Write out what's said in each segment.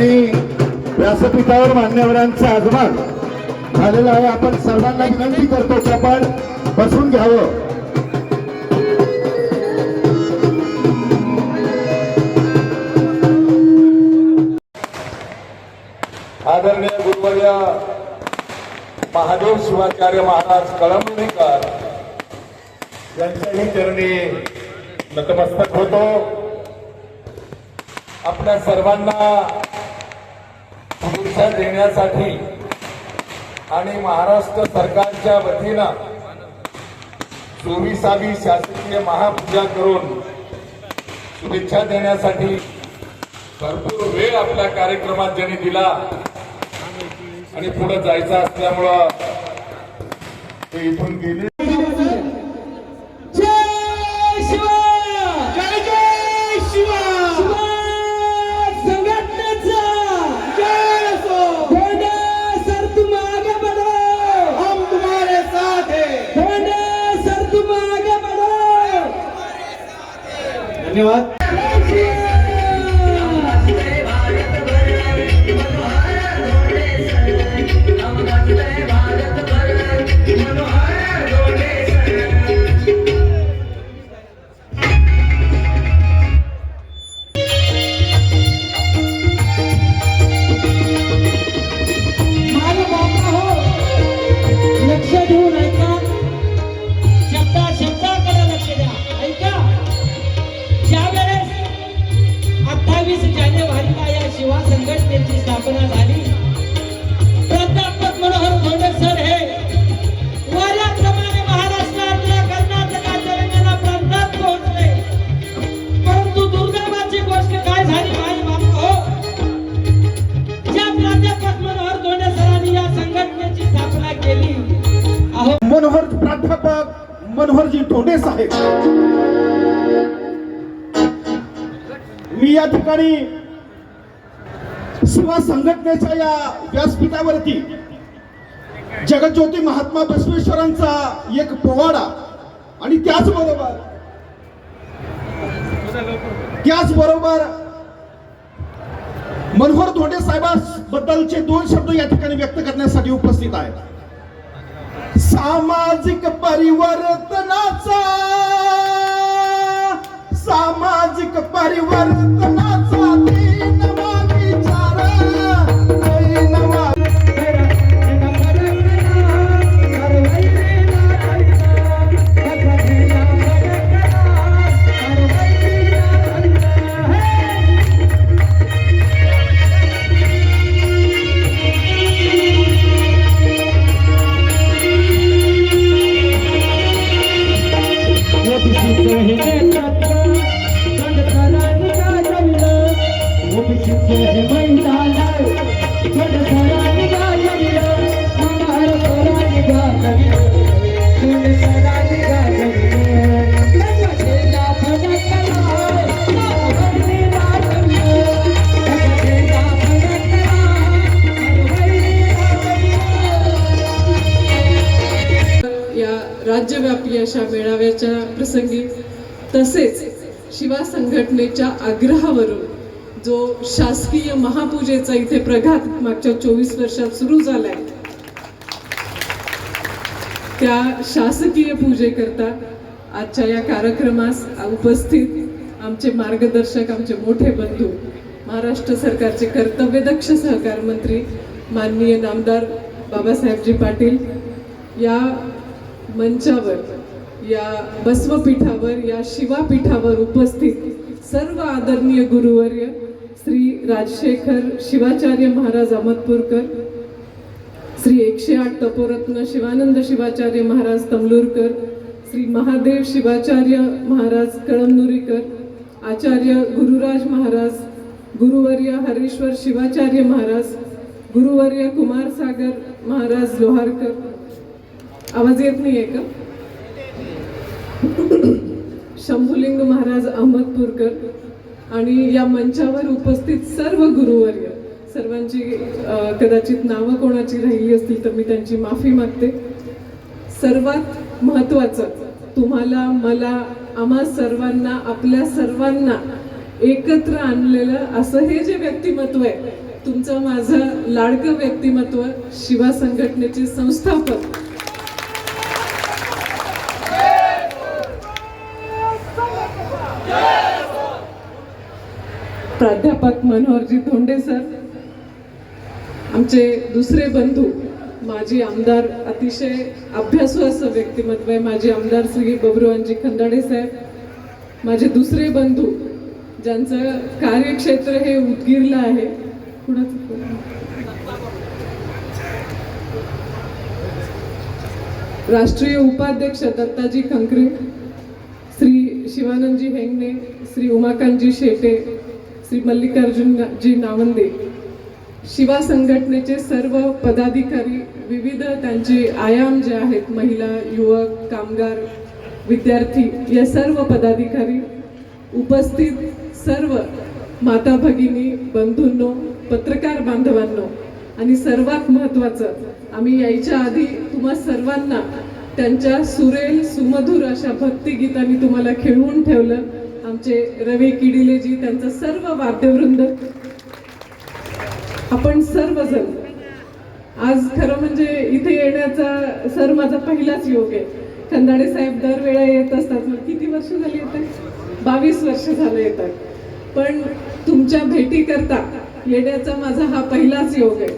आणि व्यासपीठावर मान्यवरांचा आगमन झालेला आहे. आपण सर्वांना विनंती करतो की आपण बसून घ्यावं. आदरणीय गुरुवर्य महादेव शिवाचार्य महाराज कळमनुरीकर यांच्याही चरणी नतमस्तक होतो. आपल्या सर्वांना शुभेच्छा देण्यासाठी आणि महाराष्ट्र सरकारच्या वतीनं चोवीसावी शासकीय महापूजा करून शुभेच्छा देण्यासाठी भरपूर वेळ आपल्या कार्यक्रमात ज्यांनी दिला आणि पुढे जायचं असल्यामुळं ते इथून गेले. धन्यवाद मी या ठिकाणी सेवा संघटनेच्या या व्यासपीठावरती जगज्योती महात्मा बसवेश्वरांचा एक पोवाडा आणि त्याचबरोबर त्याचबरोबर मनोहर धोंडे साहेबांबद्दलचे दोन शब्द या ठिकाणी व्यक्त करण्यासाठी उपस्थित आहेत. सामाजिक परिवर्तनाचा सामाजिक परिवर्तन प्रसंगी तसेच शिवा संघटनेच्या आग्रहावरून जो शासकीय महापूजेचा इथे प्रघात मागच्या चोवीस वर्षात सुरू झालाय त्या शासकीय पूजेकरता आजच्या या कार्यक्रमास उपस्थित आमचे मार्गदर्शक आमचे मोठे बंधू महाराष्ट्र सरकारचे कर्तव्यदक्ष सहकार मंत्री माननीय नामदार बाबासाहेबजी पाटील या मंचावर या बसवपीठावर या शिवापीठावर उपस्थित सर्व आदरणीय गुरुवर्य श्री राजशेखर शिवाचार्य महाराज अहमदपूरकर श्री एकशे आठ तपोरत्न शिवानंद शिवाचार्य महाराज तमलूरकर श्री महादेव शिवाचार्य महाराज कळमनुरीकर आचार्य गुरुराज महाराज गुरुवर्य हरेश्वर शिवाचार्य महाराज गुरुवर्य कुमार सागर महाराज लोहारकर. आवाज येत नाही आहे का? शंभुलिंग महाराज अहमदपूरकर आणि या मंचावर उपस्थित सर्व गुरुवर्य. सर्वांची कदाचित नावं कोणाची राहिली असतील तर मी त्यांची माफी मागते. सर्वात महत्त्वाचं तुम्हाला मला आम्हा सर्वांना आपल्या सर्वांना एकत्र आणलेलं असं हे जे व्यक्तिमत्व आहे तुमचं माझं लाडकं व्यक्तिमत्व शिवा संघटनेचे संस्थापक प्राध्यापक मनोहरजी धोंडे सर आमचे दुसरे बंधू माजी आमदार अतिशय अभ्यासू असं व्यक्तिमत्व आहे. माजी आमदार श्री बबरुवांजी खंदाडे साहेब माझे दुसरे बंधू ज्यांचं कार्यक्षेत्र हे उदगीरला आहे. कुणाचं राष्ट्रीय उपाध्यक्ष दत्ताजी खंकरे श्री शिवानंदजी हेंगणे श्री उमाकांतजी शेटे श्री मल्लिकार्जुनजी नावंदे. शिवा संघटनेचे सर्व पदाधिकारी विविध त्यांचे आयाम जे आहेत महिला युवक कामगार विद्यार्थी या सर्व पदाधिकारी उपस्थित सर्व माता भगिनी बंधूंनो पत्रकार बांधवांनो आणि सर्वात महत्त्वाचं आम्ही यायच्या आधी तुम्हा सर्वांना त्यांच्या सुरेल सुमधुर अशा भक्तिगीतांनी तुम्हाला खेळवून ठेवलं. आमचे रवी किडिलेजी त्यांचं सर्व वाद्यवृंद. आपण सर्वजण. आज खरं म्हणजे इथे येण्याचा सर माझा पहिलाच योग आहे. खंदाडे साहेब दरवेळा येत असतात. मग किती वर्ष झाली येतात बावीस वर्ष झालं येतात पण तुमच्या भेटी करता येण्याचा माझा हा पहिलाच योग आहे.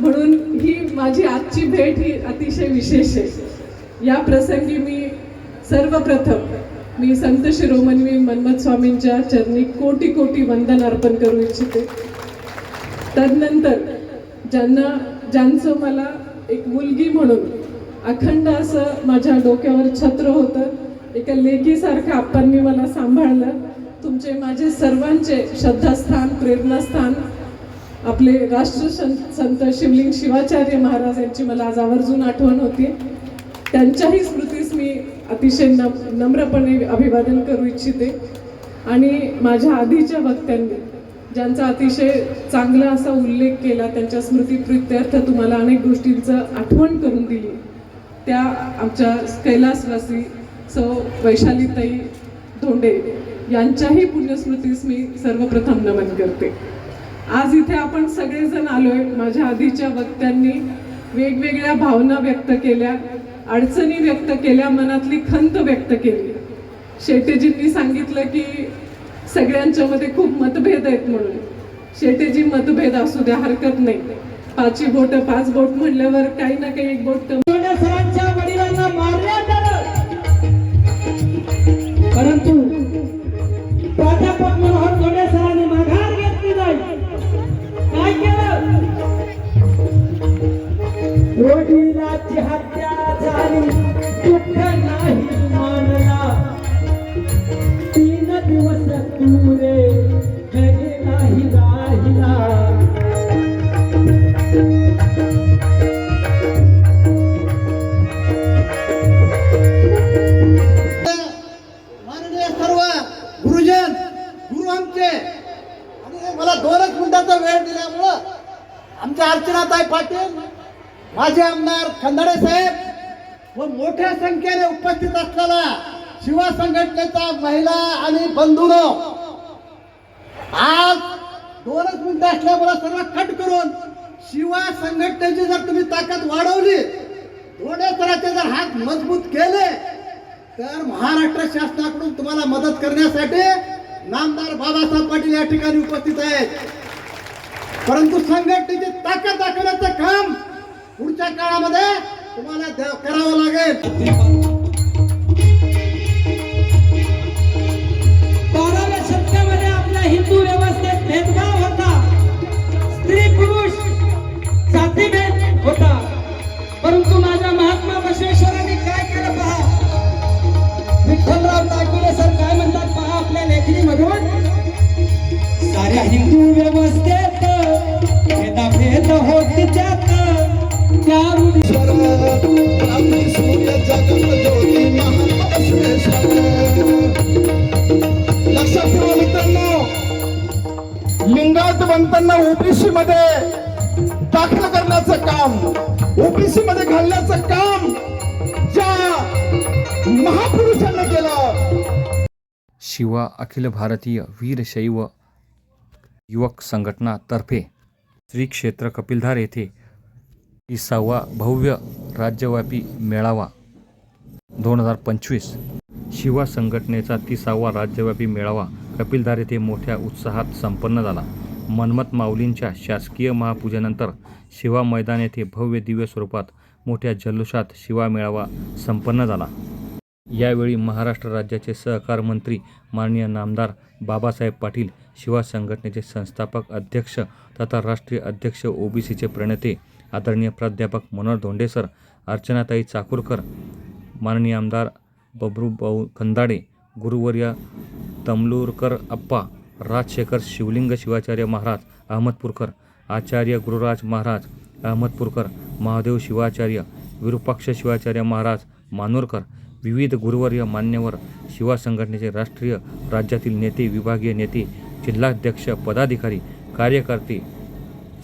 म्हणून ही माझी आजची भेट ही अतिशय विशेष आहे. या प्रसंगी मी सर्वप्रथम मी संत शिरोमणी मन्मथ स्वामींच्या चरणी कोटी कोटी वंदन अर्पण करू इच्छिते. तदनंतर ज्यांना ज्यांचं मला एक मुलगी म्हणून अखंड असं माझ्या डोक्यावर छत्र होतं एका लेकीसारखं आप्पांनी मला सांभाळलं. तुमचे माझे सर्वांचे श्रद्धास्थान प्रेरणास्थान आपले राष्ट्रसंत संत शिवलिंग शिवाचार्य महाराज यांची मला आज आवर्जून आठवण होती. त्यांच्याही स्मृतीस मी अतिशय नम नम्रपणे अभिवादन करू इच्छिते. आणि माझ्या आधीच्या वक्त्यांनी ज्यांचा अतिशय चांगला असा उल्लेख केला त्यांच्या स्मृतीप्रित्यर्थ तुम्हाला अनेक गोष्टींचं आठवण करून दिली. त्या आमच्या कैलासवासी सौ वैशालीताई धोंडे यांच्याही पुण्यस्मृतीस मी सर्वप्रथम नमन करते. आज इथे आपण सगळेजण आलोय. माझ्या आधीच्या वक्त्यांनी वेगवेगळ्या भावना व्यक्त केल्या. अडचणी व्यक्त केल्या मनातली खंत व्यक्त केली. शेटेजींनी सांगितलं की सगळ्यांच्या मध्ये खूप मतभेद आहेत म्हणून. शेटेजी मतभेद असू द्या हरकत नाही. पाचही बोट पाच बोट म्हणल्यावर काही ना काही एक बोट दोनच मिनिटाचा वेळ दिल्यामुळं आमच्या अर्चनाताई पाटील माझे आमदार खंदाडे साहेब व मोठ्या संख्येने उपस्थित असलेला शिवा संघटनेचा महिला आणि बंधूनो आज दोनच मिनिटं असल्यामुळं सर्व कट करून शिवा संघटनेची जर तुम्ही ताकद वाढवली थोड्याचे जर हात मजबूत केले तर महाराष्ट्र शासनाकडून तुम्हाला मदत करण्यासाठी नामदार बाबासाहेब पाटील या ठिकाणी उपस्थित आहेत. परंतु संघटनेची ताकद दाखवण्याचं काम पुढच्या काळामध्ये तुम्हाला करावं लागेल. बाराव्या शतकामध्ये आपल्या हिंदू व्यवहार ओबीसी मध्ये दाखल करण्याचं काम ओबीसी मध्ये घालण्याचं काम ज्या महापुरुषांना केलं. शिवा अखिल भारतीय वीरशैव युवक संघटनातर्फे श्री क्षेत्र कपिलधार येथे तिसावा भव्य राज्यव्यापी मेळावा दोन हजार पंचवीस शिवा संघटनेचा तिसावा राज्यव्यापी मेळावा कपिलधार येथे मोठ्या उत्साहात संपन्न झाला. मन्मथ माऊलींच्या शासकीय महापूजेनंतर शिवा मैदान येथे भव्य दिव्य स्वरूपात मोठ्या जल्लोषात शिवा मेळावा संपन्न झाला. यावेळी महाराष्ट्र राज्याचे सहकार मंत्री माननीय नामदार बाबासाहेब पाटील शिवा संघटनेचे संस्थापक अध्यक्ष तथा राष्ट्रीय अध्यक्ष ओबीसीचे प्रणेते आदरणीय प्राध्यापक मनोहर धोंडेसर अर्चनाताई चाकूरकर माननीय आमदार बबरूभाऊ खंदाडे गुरुवर्य तमलूरकर अप्पा राजशेखर शिवलिंग शिवाचार्य महाराज अहमदपूरकर आचार्य गुरुराज महाराज अहमदपूरकर महादेव शिवाचार्य विरूपाक्ष शिवाचार्य महाराज मानोरकर विविध गुरुवर्य मान्यवर शिवा संघटनेचे राष्ट्रीय राज्यातील नेते विभागीय नेते जिल्हाध्यक्ष पदाधिकारी कार्यकर्ते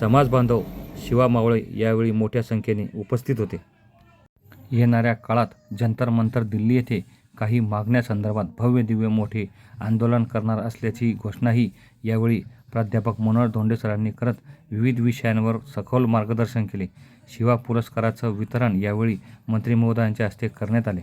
समाजबांधव शिवा मावळे यावेळी मोठ्या संख्येने उपस्थित होते. येणाऱ्या काळात जंतर मंतर दिल्ली येथे काही मागण्यासंदर्भात भव्य दिव्य मोठे आंदोलन करणार असल्याची घोषणाही यावेळी प्राध्यापक मनोहर धोंडे सरांनी करत विविध विषयांवर सखोल मार्गदर्शन केले. शिवा पुरस्काराचं वितरण यावेळी मंत्री महोदयांच्या हस्ते करण्यात आले.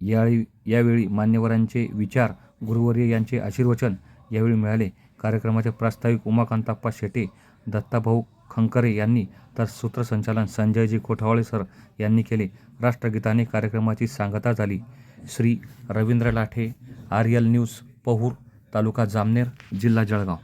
यावेळी यावेळी मान्यवरांचे विचार गुरुवर्य यांचे आशीर्वचन यावेळी मिळाले. कार्यक्रमाचे प्रास्ताविक उमाकांताप्पा शेटे दत्ताभाऊ खंकरे यांनी तर सूत्रसंचालन संजयजी कोठावळे सर यांनी केले. राष्ट्रगीताने कार्यक्रमाची सांगता झाली. श्री रवींद्र लाठे आर्यल न्यूज पहूर तालुका जामनेर जिल्हा जळगाव.